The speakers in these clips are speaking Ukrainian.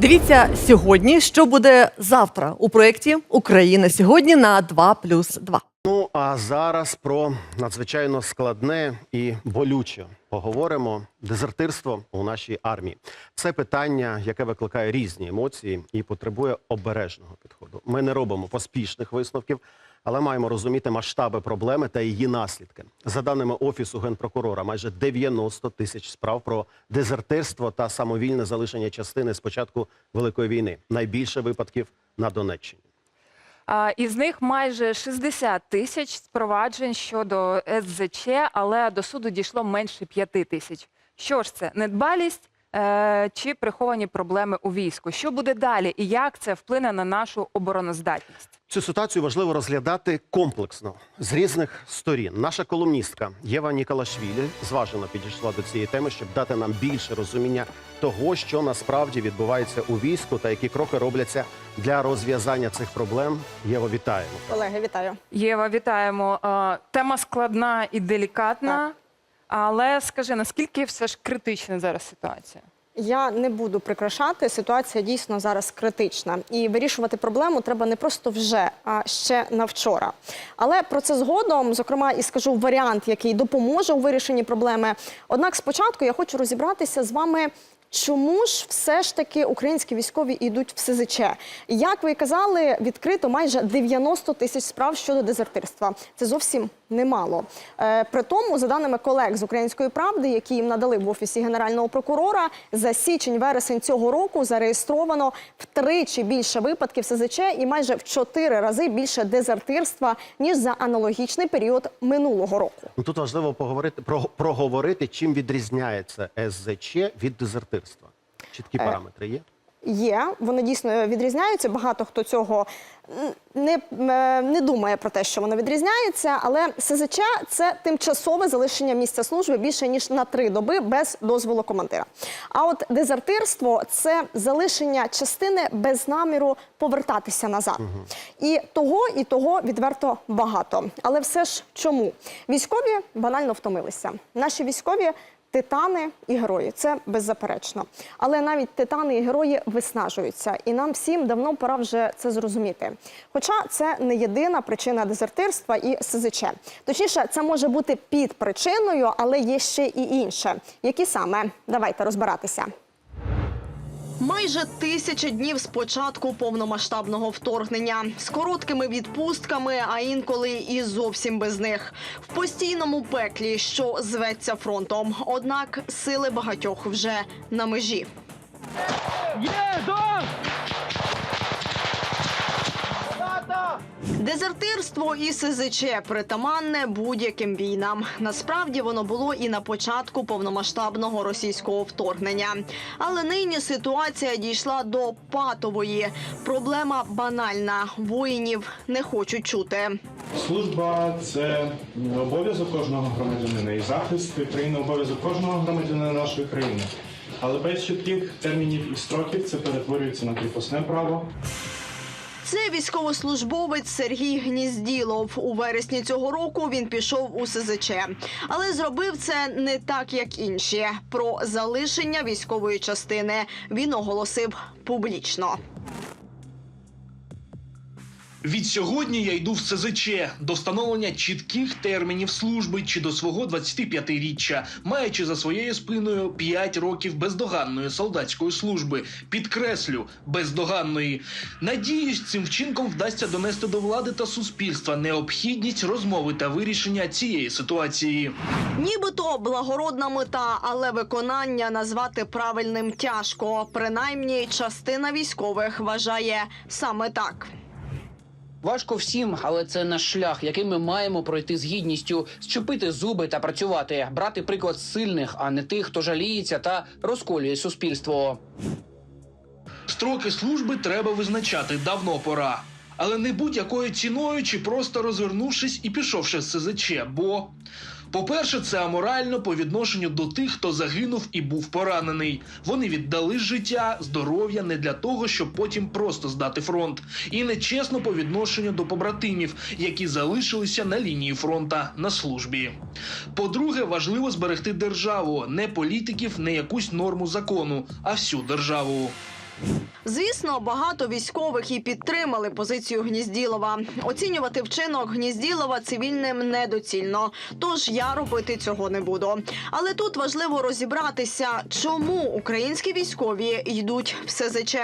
Дивіться сьогодні, що буде завтра у проєкті Україна сьогодні на 2 плюс 2. Ну а зараз про надзвичайно складне і болюче поговоримо. Дезертирство у нашій армії. Це питання, яке викликає різні емоції і потребує обережного підходу. Ми не робимо поспішних висновків, але маємо розуміти масштаби проблеми та її наслідки. За даними офісу генпрокурора, майже 90 тисяч справ про дезертирство та самовільне залишення частини з початку великої війни. Найбільше випадків на Донеччині. Із них майже 60 тисяч спроваджень щодо СЗЧ, але до суду дійшло менше 5 тисяч. Що ж це? Недбалість чи приховані проблеми у війську? Що буде далі і як це вплине на нашу обороноздатність? Цю ситуацію важливо розглядати комплексно з різних сторін. Наша колумністка Єва Ніколашвілі зважено підійшла до цієї теми, щоб дати нам більше розуміння того, що насправді відбувається у війську, та які кроки робляться для розв'язання цих проблем. Єво, вітаємо. Колеги, вітаю. Єва, вітаємо. Е, Тема складна і делікатна, Так. Але скажи, наскільки все ж критична зараз ситуація? Я не буду прикрашати. Ситуація дійсно зараз критична, і вирішувати проблему треба не просто вже, а ще на вчора. Але про це згодом, зокрема, і скажу варіант, який допоможе у вирішенні проблеми. Однак, спочатку я хочу розібратися з вами. Чому ж все ж таки українські військові йдуть в СЗЧ? Як ви казали, відкрито майже 90 тисяч справ щодо дезертирства. Це зовсім немало. Е, при тому, за даними колег з української правди, які їм надали в офісі генерального прокурора, за січень-вересень цього року зареєстровано втричі більше випадків СЗЧ і майже в чотири рази більше дезертирства ніж за аналогічний період минулого року. Ну тут важливо поговорити про проговорити, чим відрізняється СЗЧ від дезертирства. Чіткі Е, параметри є. Є, вони дійсно відрізняються. Багато хто цього не, е, не думає про те, що воно відрізняється, але СЗЧ це тимчасове залишення місця служби більше ніж на три доби без дозволу командира. А от дезертирство це залишення частини без наміру повертатися назад. І того, і того відверто багато. Але все ж чому? Військові банально втомилися. Наші військові Титани і герої це беззаперечно. Але навіть титани і герої виснажуються, і нам всім давно пора вже це зрозуміти. Хоча це не єдина причина дезертирства і СЗЧ. Точніше, це може бути під причиною, але є ще і інше. Які саме давайте розбиратися. Майже тисяча днів з початку повномасштабного вторгнення з короткими відпустками, а інколи і зовсім без них в постійному пеклі, що зветься фронтом. Однак сили багатьох вже на межі. Дезертирство і СЗЧ притаманне будь-яким війнам. Насправді воно було і на початку повномасштабного російського вторгнення. Але нині ситуація дійшла до патової. Проблема банальна. Воїнів не хочуть чути. Служба це обов'язок кожного громадянина і захист країни обов'язок кожного громадянина нашої країни. Але без чітких термінів і строків це перетворюється на кріпосне право. Це військовослужбовець Сергій Гнізділов. У вересні цього року він пішов у СЗЧ, але зробив це не так, як інші. Про залишення військової частини він оголосив публічно. Від сьогодні я йду в СЗЧ до встановлення чітких термінів служби чи до свого 25-річчя, маючи за своєю спиною 5 років бездоганної солдатської служби. Підкреслю, бездоганної. Надіюсь, цим вчинком вдасться донести до влади та суспільства необхідність розмови та вирішення цієї ситуації. Нібито благородна мета, але виконання назвати правильним тяжко. Принаймні, частина військових вважає саме так. Важко всім, але це наш шлях, який ми маємо пройти з гідністю, щепити зуби та працювати, брати приклад сильних, а не тих, хто жаліється та розколює суспільство. Строки служби треба визначати давно пора. Але не будь-якою ціною чи просто розвернувшись і пішовши з СЗЧ, бо. По-перше, це аморально по відношенню до тих, хто загинув і був поранений. Вони віддали життя, здоров'я не для того, щоб потім просто здати фронт. І нечесно по відношенню до побратимів, які залишилися на лінії фронта на службі. По-друге, важливо зберегти державу, не політиків, не якусь норму закону, а всю державу. Звісно, багато військових і підтримали позицію Гнізділова. Оцінювати вчинок Гнізділова цивільним недоцільно. Тож я робити цього не буду. Але тут важливо розібратися, чому українські військові йдуть в СЗЧ.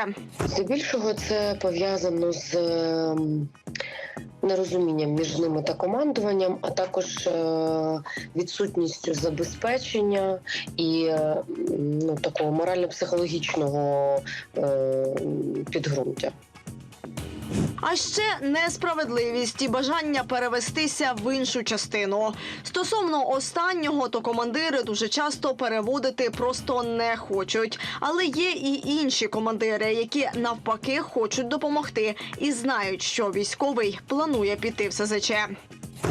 Здебільшого це пов'язано з ем, нерозумінням між ними та командуванням, а також е, відсутністю забезпечення і е, ну, такого морально-психологічного е, підґрунтя. А ще несправедливість і бажання перевестися в іншу частину. Стосовно останнього, то командири дуже часто переводити просто не хочуть. Але є і інші командири, які навпаки хочуть допомогти і знають, що військовий планує піти в СЗЧ.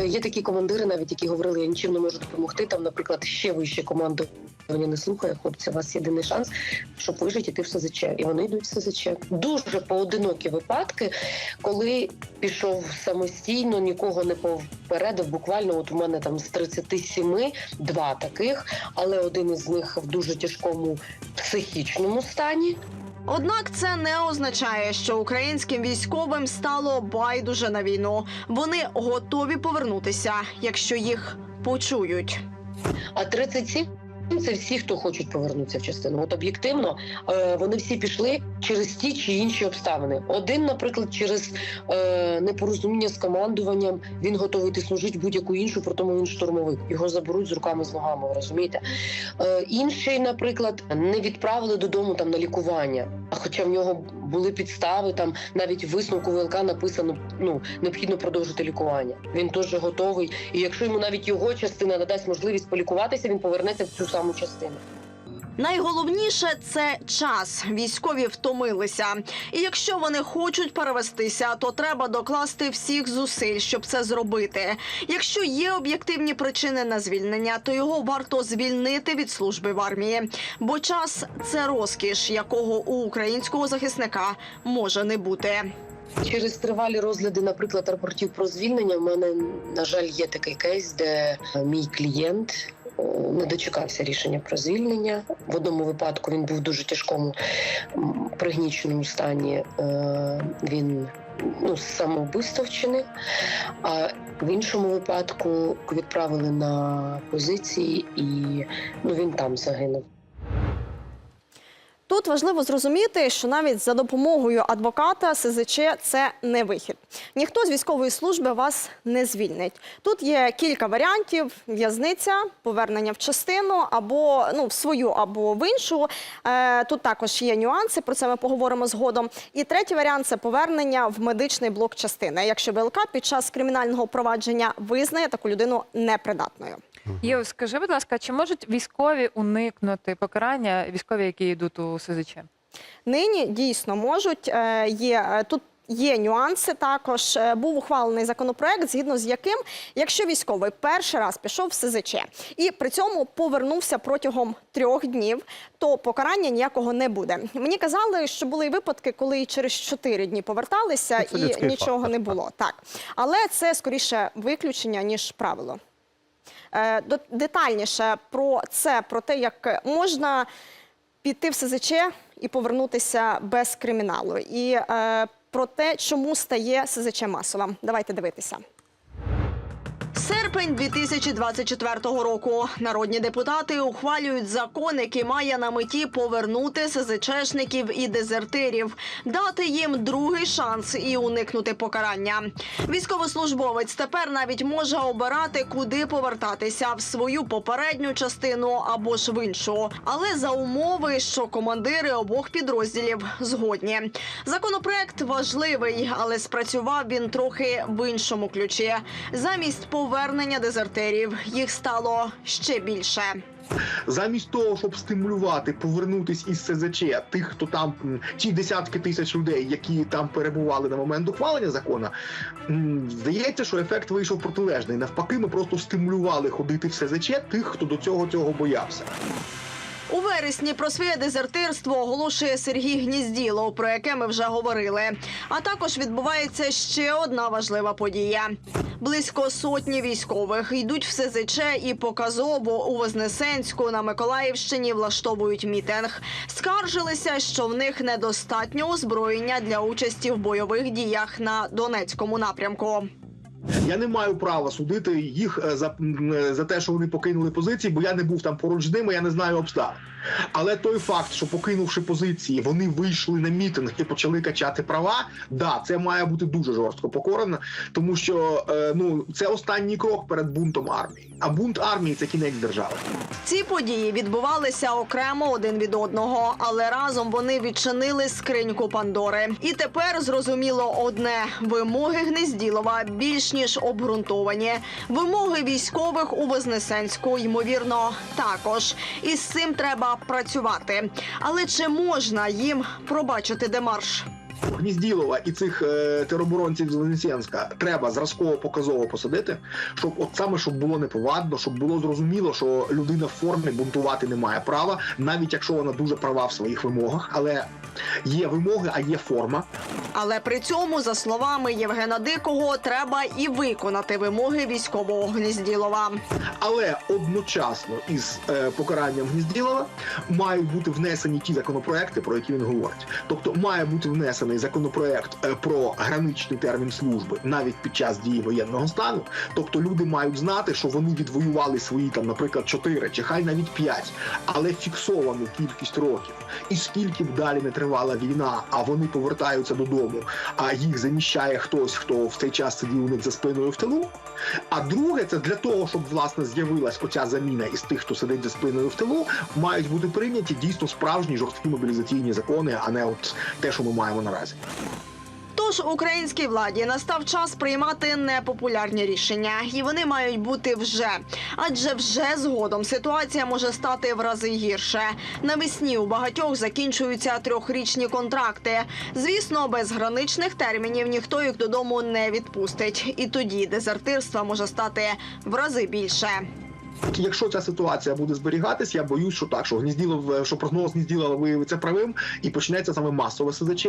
Є такі командири, навіть які говорили, я нічим не можу допомогти. Там, наприклад, ще вище командування не слухає хлопці. У вас єдиний шанс, щоб вижити іти в СЗЧ. І вони йдуть в СЗЧ. Дуже поодинокі випадки, коли пішов самостійно, нікого не попередив. Буквально, от у мене там з 37 два таких, але один із них в дуже тяжкому психічному стані. Однак це не означає, що українським військовим стало байдуже на війну. Вони готові повернутися, якщо їх почують. А 37 це всі, хто хочуть повернутися в частину. От об'єктивно е, вони всі пішли через ті чи інші обставини. Один, наприклад, через е, непорозуміння з командуванням він готовий йти служити будь-яку іншу, при тому він штурмовик. Його заберуть з руками з ногами. Розумієте? Е, інший, наприклад, не відправили додому там на лікування. А хоча в нього були підстави, там навіть висновку ВЛК написано ну необхідно продовжити лікування. Він теж готовий. І якщо йому навіть його частина надасть можливість полікуватися, він повернеться в цю саму частину. Найголовніше це час. Військові втомилися. І якщо вони хочуть перевестися, то треба докласти всіх зусиль, щоб це зробити. Якщо є об'єктивні причини на звільнення, то його варто звільнити від служби в армії. Бо час це розкіш, якого у українського захисника може не бути. Через тривалі розгляди, наприклад, рапортів про звільнення, в мене на жаль є такий кейс, де мій клієнт не дочекався рішення про звільнення. В одному випадку він був в дуже тяжкому пригніченому стані. Е, Він ну, самовбивство вчинив. А в іншому випадку відправили на позиції, і ну він там загинув. Тут важливо зрозуміти, що навіть за допомогою адвоката СЗЧ це не вихід. Ніхто з військової служби вас не звільнить. Тут є кілька варіантів: в'язниця, повернення в частину або ну в свою, або в іншу. Е, тут також є нюанси. Про це ми поговоримо згодом. І третій варіант це повернення в медичний блок частини, якщо ВЛК під час кримінального провадження визнає таку людину непридатною. Єв, скажи, будь ласка, чи можуть військові уникнути покарання, військові, які йдуть у СЗЧ? Нині дійсно можуть. Е, Є е, тут. Є нюанси також. Е, Був ухвалений законопроект, згідно з яким, якщо військовий перший раз пішов в СЗЧ і при цьому повернувся протягом трьох днів, то покарання ніякого не буде. Мені казали, що були і випадки, коли і через чотири дні поверталися, Ну, це і нічого фактор, не було. Так, але це скоріше виключення ніж правило. Е, Детальніше про це, про те, як можна піти в СЗЧ і повернутися без криміналу. І е, про те, чому стає СЗЧ масовим. Давайте дивитися. Серпень 2024 року народні депутати ухвалюють закон, який має на меті повернути СЗЧшників і дезертирів, дати їм другий шанс і уникнути покарання. Військовослужбовець тепер навіть може обирати, куди повертатися в свою попередню частину або ж в іншу, але за умови, що командири обох підрозділів згодні. Законопроект важливий, але спрацював він трохи в іншому ключі. Замість повернення дезертерів їх стало ще більше. замість того, щоб стимулювати повернутись із СЗЧ тих, хто там ті десятки тисяч людей, які там перебували на момент ухвалення закону, здається, що ефект вийшов протилежний. Навпаки, ми просто стимулювали ходити в СЗЧ тих, хто до цього цього боявся. У вересні про своє дезертирство оголошує Сергій Гнізділов, про яке ми вже говорили. А також відбувається ще одна важлива подія. Близько сотні військових йдуть в СЗЧ і показово у Вознесенську на Миколаївщині влаштовують мітинг. Скаржилися, що в них недостатньо озброєння для участі в бойових діях на Донецькому напрямку. Я не маю права судити їх е, за, е, за те, що вони покинули позиції, бо я не був там поруч з ними, я не знаю обставин. Але той факт, що покинувши позиції, вони вийшли на мітинг і почали качати права, да, це має бути дуже жорстко покорено, тому що е, ну це останній крок перед бунтом армії. А бунт армії це кінець держави. Ці події відбувалися окремо один від одного, але разом вони відчинили скриньку Пандори. І тепер зрозуміло одне: вимоги Гнезділова більш ніж обґрунтовані. Вимоги військових у Вознесенську, ймовірно, також. І з цим треба працювати. Але чи можна їм пробачити демарш? Гнізділова і цих е, тероборонців з Вознесенська треба зразково показово посадити, щоб от саме щоб було неповадно, щоб було зрозуміло, що людина в формі бунтувати не має права, навіть якщо вона дуже права в своїх вимогах, але є вимоги, а є форма. Але при цьому, за словами Євгена Дикого, треба і виконати вимоги військового Гнізділова. Але одночасно із е, покаранням Гнізділова мають бути внесені ті законопроекти, про які він говорить. Тобто має бути внесений законопроект е, про граничний термін служби навіть під час дії воєнного стану. Тобто люди мають знати, що вони відвоювали свої там, наприклад, 4 чи хай навіть 5, але фіксовану кількість років. І скільки б далі не тривала війна, а вони повертаються додому, а їх заміщає хтось, хто в цей час сидів у них за спиною в тилу. А друге, це для того, щоб власне з'явилась оця заміна із тих, хто сидить за спиною в тилу, мають бути прийняті дійсно справжні жорсткі мобілізаційні закони, а не от те, що ми маємо наразі. Тож українській владі настав час приймати непопулярні рішення, і вони мають бути вже. Адже вже згодом ситуація може стати в рази гірше. Навесні у багатьох закінчуються трьохрічні контракти. Звісно, без граничних термінів ніхто їх додому не відпустить. І тоді дезертирства може стати в рази більше. Якщо ця ситуація буде зберігатись, я боюсь, що так, що гнізділов, що прогноз гнізділова виявиться правим і почнеться саме масове СЗЧ.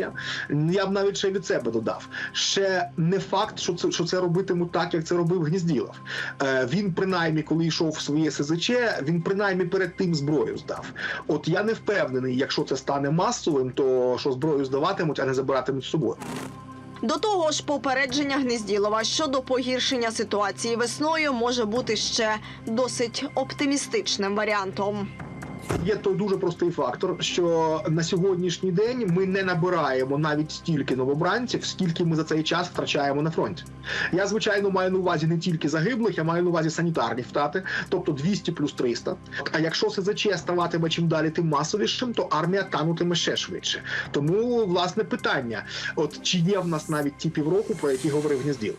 Я б навіть ще від себе додав. Ще не факт, що це що це робитимуть так, як це робив Гнізділов. Е, він принаймні, коли йшов в своє СЗЧ, він принаймні перед тим зброю здав. От я не впевнений, якщо це стане масовим, то що зброю здаватимуть, а не забиратимуть з собою. До того ж, попередження Гнезділова щодо погіршення ситуації весною може бути ще досить оптимістичним варіантом. Є той дуже простий фактор, що на сьогоднішній день ми не набираємо навіть стільки новобранців, скільки ми за цей час втрачаємо на фронті. Я звичайно маю на увазі не тільки загиблих, я маю на увазі санітарні втрати, тобто 200 плюс 300. А якщо СЗЧ ставатиме чим далі, тим масовішим, то армія танутиме ще швидше. Тому власне питання: от чи є в нас навіть ті півроку, про які говорив Гнізділ?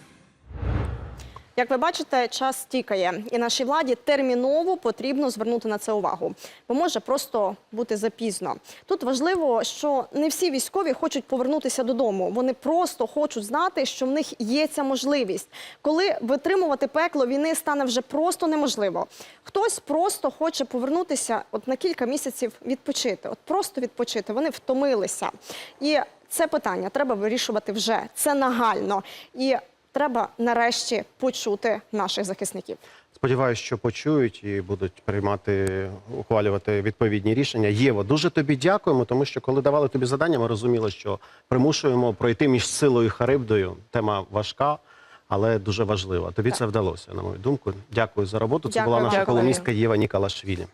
Як ви бачите, час тікає, і нашій владі терміново потрібно звернути на це увагу, бо може просто бути запізно. Тут важливо, що не всі військові хочуть повернутися додому. Вони просто хочуть знати, що в них є ця можливість. Коли витримувати пекло війни стане вже просто неможливо. Хтось просто хоче повернутися от на кілька місяців відпочити, от просто відпочити. Вони втомилися. І це питання треба вирішувати вже. Це нагально. І треба нарешті почути наших захисників. Сподіваюсь, що почують і будуть приймати, ухвалювати відповідні рішення. Єво, дуже тобі дякуємо, тому що коли давали тобі завдання, ми розуміли, що примушуємо пройти між силою і Харибдою. Тема важка, але дуже важлива. Тобі це вдалося, на мою думку. Дякую за роботу. Це Дякую. була наша Дякую. колумністка Єва Нікалашвілі.